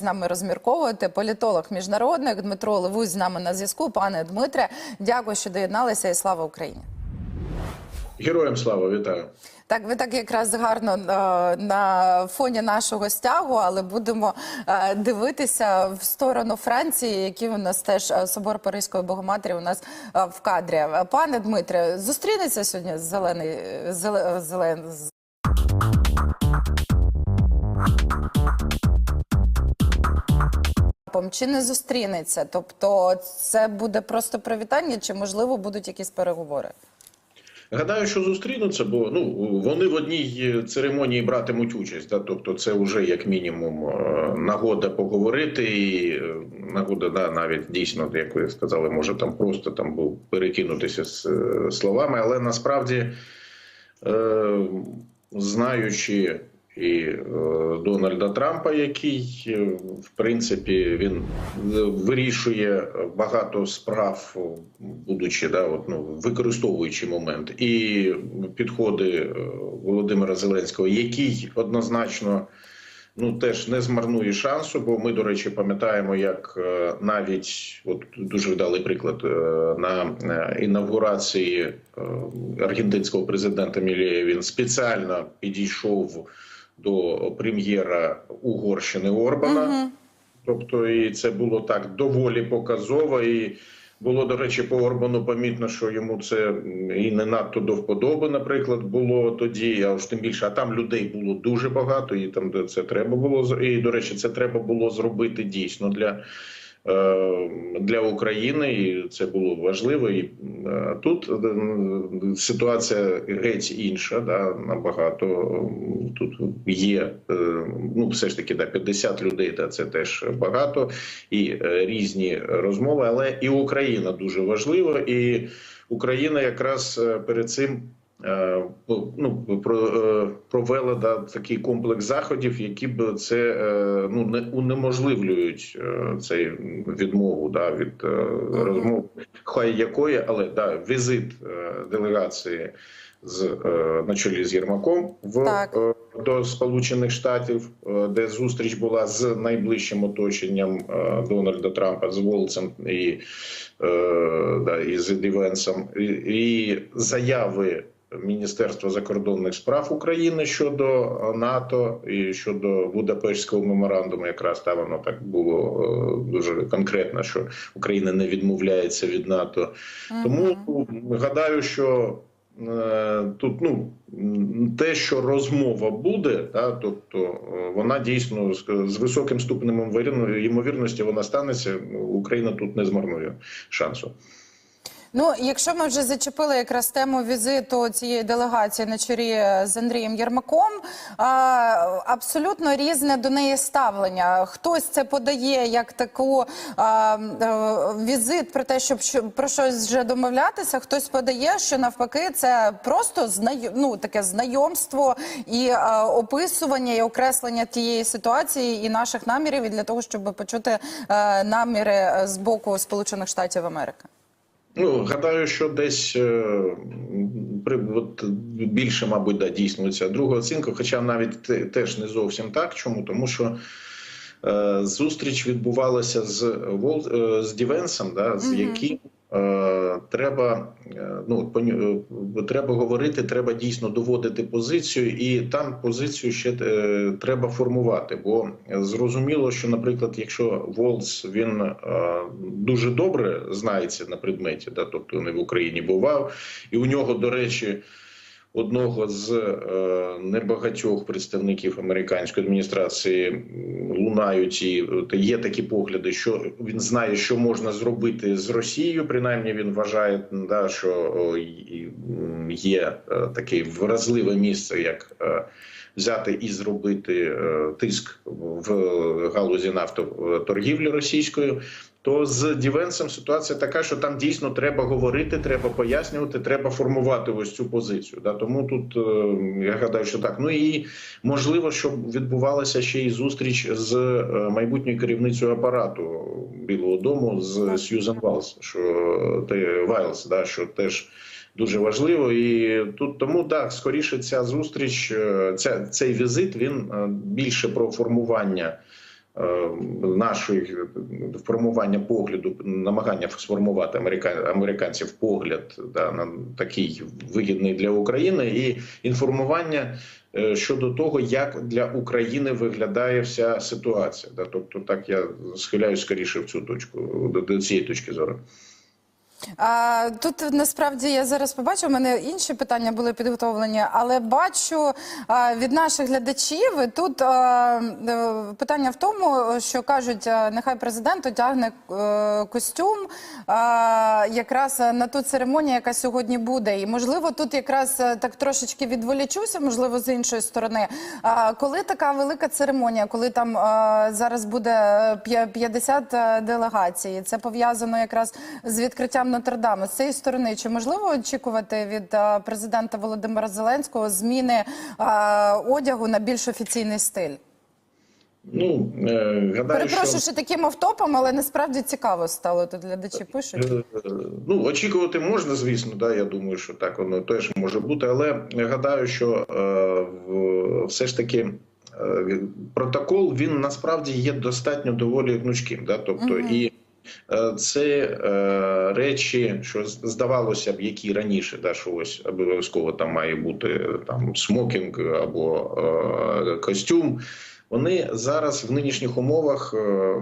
З нами розмірковувати політолог міжнародник Дмитро Левусь з нами на зв'язку. Пане Дмитре, дякую, що доєдналися, і слава Україні. Героям слава вітаю. Так, ви так якраз гарно е, на фоні нашого стягу, але будемо е, дивитися в сторону Франції, який у нас теж е, собор Паризької Богоматері у нас в кадрі. Пане Дмитре, зустрінеться сьогодні зелений зелен, чи не зустрінеться? Тобто, це буде просто привітання, чи можливо будуть якісь переговори? Гадаю, що зустрінуться, бо ну вони в одній церемонії братимуть участь. Да? Тобто, це вже як мінімум е, нагода поговорити, і е, нагода, да, навіть дійсно, як ви сказали, може там просто там був перекинутися з е, словами, але насправді, е, знаючи. І е, Дональда Трампа, який е, в принципі він е, вирішує багато справ, будучи да, от, ну, використовуючи момент, і підходи Володимира Зеленського, який однозначно ну теж не змарнує шансу. Бо ми, до речі, пам'ятаємо, як навіть от дуже вдалий приклад на інавгурації аргентинського президента Мілея він спеціально підійшов до прем'єра Угорщини Орбана. Угу. Тобто, і це було так доволі показово. І було, до речі, по Орбану помітно, що йому це і не надто до вподоби, наприклад, було тоді. А ж тим більше, а там людей було дуже багато, і там це треба було І, до речі, це треба було зробити дійсно для. Е, Для України і це було важливо, і е, тут е, ситуація геть інша, да набагато тут є ну все ж таки да 50 людей, да це теж багато і різні розмови. Але і Україна дуже важлива, і Україна якраз перед цим. Е, Ну, е, провела да, такий комплекс заходів, які б це е, ну не унеможливлюють цей відмову да, від розмов, хай якої, але да, візит делегації з на чолі з Єрмаком в Так. до Сполучених Штатів, де зустріч була з найближчим оточенням Дональда Трампа з Волцем і, да, і з Дівенсом, і, і заяви. Міністерства закордонних справ України щодо е, НАТО і щодо Будапештського меморандуму, якраз там воно так було е, дуже конкретно, що Україна не відмовляється від НАТО. Тому ну, гадаю, що е, тут ну те, що розмова буде, да, тобто вона дійсно з, високим ступенем ймовірно- ймовірності вона станеться. Україна тут не змарнує шансу. Ну, якщо ми вже зачепили якраз тему візиту цієї делегації на чолі з Андрієм Єрмаком, абсолютно різне до неї ставлення. Хтось це подає як таку е, візит про те, щоб що- про щось вже домовлятися. Хтось подає, що навпаки, це просто знайом, ну, таке знайомство і а, описування і окреслення тієї ситуації і наших намірів, і для того, щоб почути е, наміри з боку Сполучених Штатів Америки. Ну гадаю, що десь е, при от, більше, мабуть, да, дійсно ця друга оцінка, хоча навіть теж не зовсім так. Чому? Тому що е, зустріч відбувалася з Вол е, з Дівенсом, да, з яким треба е, ну е, треба говорити, треба дійсно доводити позицію, і там позицію ще е, треба формувати. Бо зрозуміло, що, наприклад, якщо Волц він е, дуже добре знається на предметі, да, тобто не в Україні бував, і у нього, до речі. Одного з е, небагатьох представників американської адміністрації лунають і є такі погляди, що він знає, що можна зробити з Росією. Принаймні він вважає, да, що є е, таке вразливе місце, як е, взяти і зробити тиск в галузі нафтоторгівлі російською. То з Дівенсом ситуація така, що там дійсно треба говорити, треба пояснювати, треба формувати ось цю позицію. Да? Тому тут е, я гадаю, що так. Ну і можливо, щоб відбувалася ще й зустріч з е, майбутньою керівницею апарату Білого Дому з Сьюзен Вайлс, що те Вайлс, да, що теж. Дуже важливо, і тут тому так скоріше ця зустріч, е, ця цей візит він е, більше про формування е, е, нашої е, формування погляду, намагання сформувати американ, американців погляд да, на такий вигідний для України, і інформування е, щодо того, як для України виглядає вся ситуація. Да, тобто, так я схиляюсь скоріше в цю точку до цієї точки зору. А, тут насправді я зараз побачу, у мене інші питання були підготовлені, але бачу а, від наших глядачів тут а, е, питання в тому, що кажуть, а, нехай президент одягне е, костюм а, якраз на ту церемонію, яка сьогодні буде. І можливо, тут якраз е, так трошечки відволічуся, можливо, з іншої сторони. А, коли така велика церемонія, коли там а, зараз буде п'я- 50 делегацій, це пов'язано якраз з відкриттям Нотр-Даму. З цієї сторони, чи можливо очікувати від а, президента Володимира Зеленського зміни а, одягу на більш офіційний стиль? Ну е, гадаю, Перепрошую, що... що таким автопом, але насправді цікаво стало. Тут глядачі пишуть. Е, Ну, очікувати можна, звісно, да, я думаю, що так воно теж може бути, але я гадаю, що е, в- все ж таки е, протокол він насправді є достатньо доволі гнучким. Да? Тобто, Мгм. і е, це е, речі, що здавалося б, які раніше, да, що ось обов'язково там має бути е, там смокінг або е, костюм. Вони зараз в нинішніх умовах е,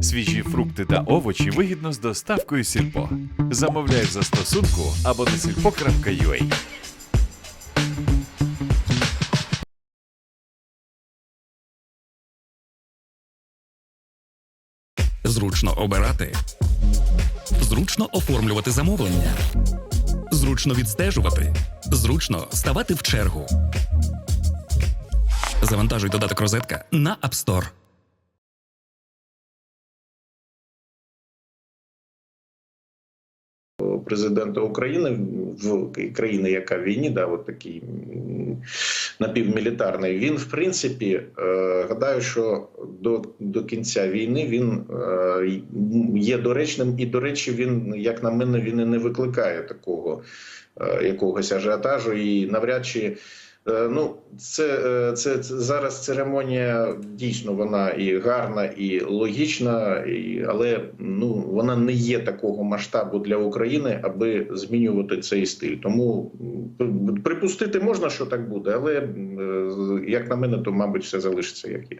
Свіжі фрукти та овочі вигідно з доставкою Сільпо. Замовляй в застосунку або на сільпо.ua. Зручно обирати, зручно оформлювати замовлення, зручно відстежувати, зручно ставати в чергу. Завантажуй додаток розетка на App Store. президента України в країни, яка в війні, да, от такий напівмілітарний. Він, в принципі, е, гадаю, що до, до кінця війни він е, є доречним, і, до речі, він, як на мене, він і не викликає такого е, якогось ажіотажу, і навряд чи. Е, Ну, це, е, це, це зараз церемонія дійсно вона і гарна, і логічна, і, але ну вона не є такого масштабу для України, аби змінювати цей стиль. Тому припустити можна, що так буде, але е, як на мене, то мабуть все залишиться як є.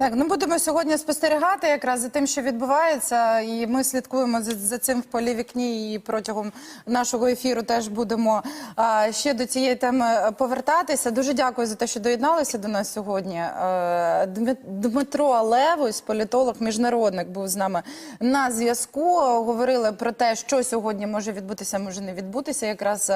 Так, ну будемо сьогодні спостерігати якраз за тим, що відбувається, і ми слідкуємо за, за цим в полі вікні. І протягом нашого ефіру теж будемо а, ще до цієї теми повертатися. Дуже дякую за те, що доєдналися до нас сьогодні. Е, Дмит- Дмитро Левось, політолог, міжнародник, був з нами на зв'язку. Говорили про те, що сьогодні може відбутися, може не відбутися. Якраз. е,